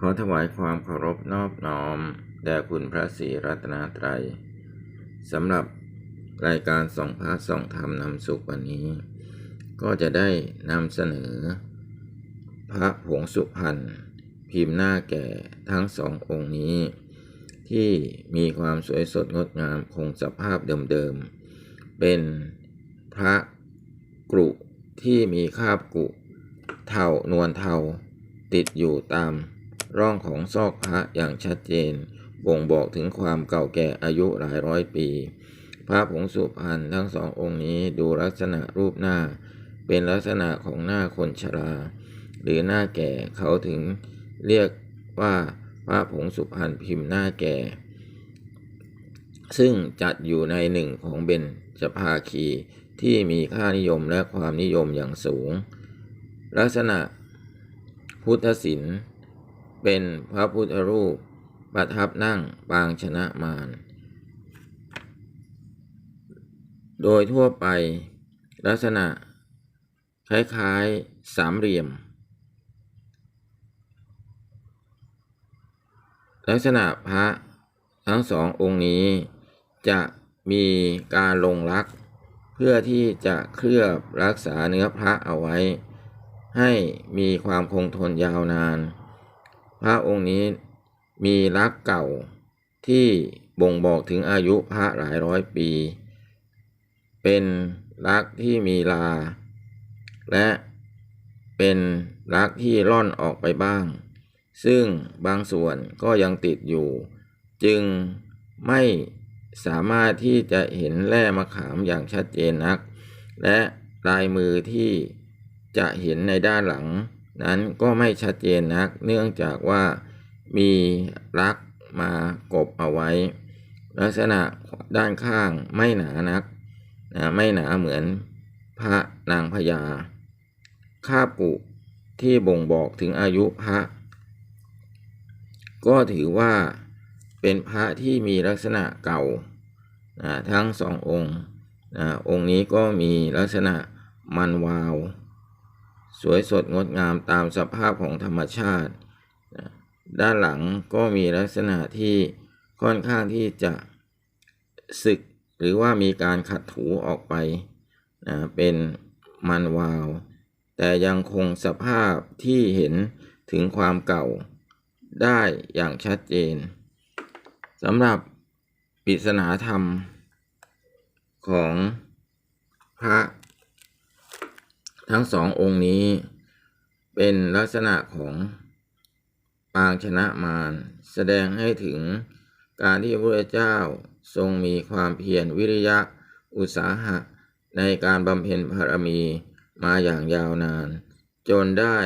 ขอถวายความเคารพนอบน้อม แด่คุณพระศรีรัตนตรัยสำหรับรายการส่องพระส่องธรรมนำสุขวันนี้ ก็จะได้นำเสนอ พระผงสุพรรณพิมพ์หน้าแก่ทั้งสององค์นี้ ที่มีความสวยสดงดงามคงสภาพเดิมๆ เป็นพระกรุที่มีคาบกุเทานวลเทาติดอยู่ตาม ร่องของซอกพระอย่างชัดเจน บ่งบอกถึงความเก่าแก่อายุหลายร้อยปี พระผงสุพรรณทั้งสององค์นี้ดูลักษณะรูปหน้า เป็นลักษณะของหน้าคนชรา หรือหน้าแก่เขาถึงเรียกว่าพระผงสุพรรณพิมพ์หน้าแก่ ซึ่งจัดอยู่ในหนึ่งของเบญจภาคีที่มีค่านิยมและความนิยมอย่างสูง ลักษณะพุทธศิลป์ เป็นพระพุทธรูป ประทับนั่งปางชนะมาร โดยทั่วไปลักษณะ คล้ายๆสามเหลี่ยม ลักษณะพระทั้งสององค์นี้ จะมีการลงรัก เพื่อที่จะเคลือบรักษาเนื้อพระเอาไว้ ให้มีความคงทนยาวนาน พระองค์นี้มีรักเก่าที่บ่งบอกถึงอายุพระหลายร้อยปี เป็นรักที่มีลา และเป็นรักที่ร่อนออกไปบ้าง ซึ่งบางส่วนก็ยังติดอยู่ จึงไม่สามารถที่จะเห็นแร่มะขามอย่างชัดเจนนัก และลายมือที่จะเห็นในด้านหลัง นั้นก็ไม่ชัดเจนนัก เนื่องจากว่ามีรักมากบเอาไว้ ลักษณะด้านข้างไม่หนานักนะไม่หนาเหมือนพระนางพญาคาบกุที่บ่งบอกถึงอายุพระ ก็ถือว่าเป็นพระที่มีลักษณะเก่านะทั้งสององค์นะองค์นี้ก็มีลักษณะมันวาว สวยสดงดงามตามสภาพของธรรมชาติ ด้านหลังก็มีลักษณะที่ค่อนข้างที่จะสึกหรือว่ามีการขัดถูออกไปนะเป็นมันวาว แต่ยังคงสภาพที่เห็นถึงความเก่าได้อย่างชัดเจนสำหรับปริศนาธรรมของพระ ทั้งสององค์นี้เป็นลักษณะของปางชนะมารแสดงให้ถึงการที่พระพุทธเจ้าทรงมีความเพียรวิริยะอุตสาหะ ในการบำเพ็ญบารมีมาอย่างยาวนาน จนได้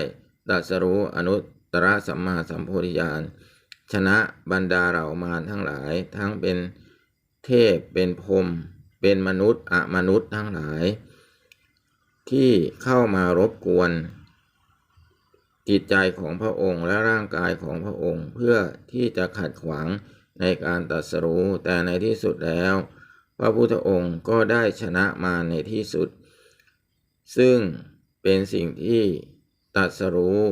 ตรัสรู้อนุตตรสัมมาสัมโพธิญาณชนะบรรดาเหล่ามารทั้งหลาย ทั้งเป็นเทพเป็นพรมเป็นมนุษย์อมนุษย์ทั้งหลาย ที่เข้ามารบกวน จิตใจของพระองค์และร่างกายของพระองค์ เพื่อที่จะขัดขวางในการตรัสรู้แต่ในที่สุดแล้ว พระพุทธองค์ก็ได้ชนะมาในที่สุด ซึ่งเป็นสิ่งที่ตรัสรู้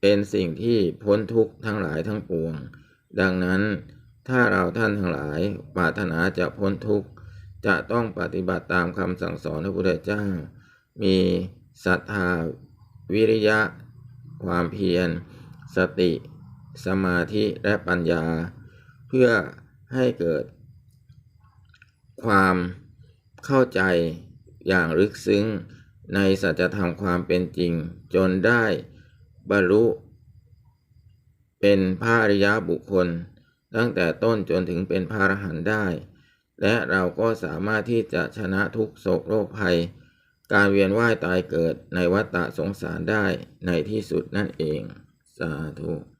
เป็นสิ่งที่พ้นทุกข์ทั้งหลายทั้งปวง ดังนั้นถ้าเราท่านทั้งหลายปรารถนาจะพ้นทุกข์ จะต้องปฏิบัติตามคำสั่งสอนพระพุทธเจ้า มีศรัทธาวิริยะ ความเพียร สติ สมาธิและปัญญา เพื่อให้เกิด ความเข้าใจอย่างลึกซึ้งในสัจธรรมความเป็นจริง จนได้บรรลุ เป็นพระอริยบุคคล ตั้งแต่ต้นจนถึงเป็นพระอรหันต์ได้ และเราก็สามารถที่จะชนะทุกโศกโรคภัย การเวียนว่ายตายเกิดในวัฏฏะสงสารได้ในที่สุดนั่นเอง สาธุ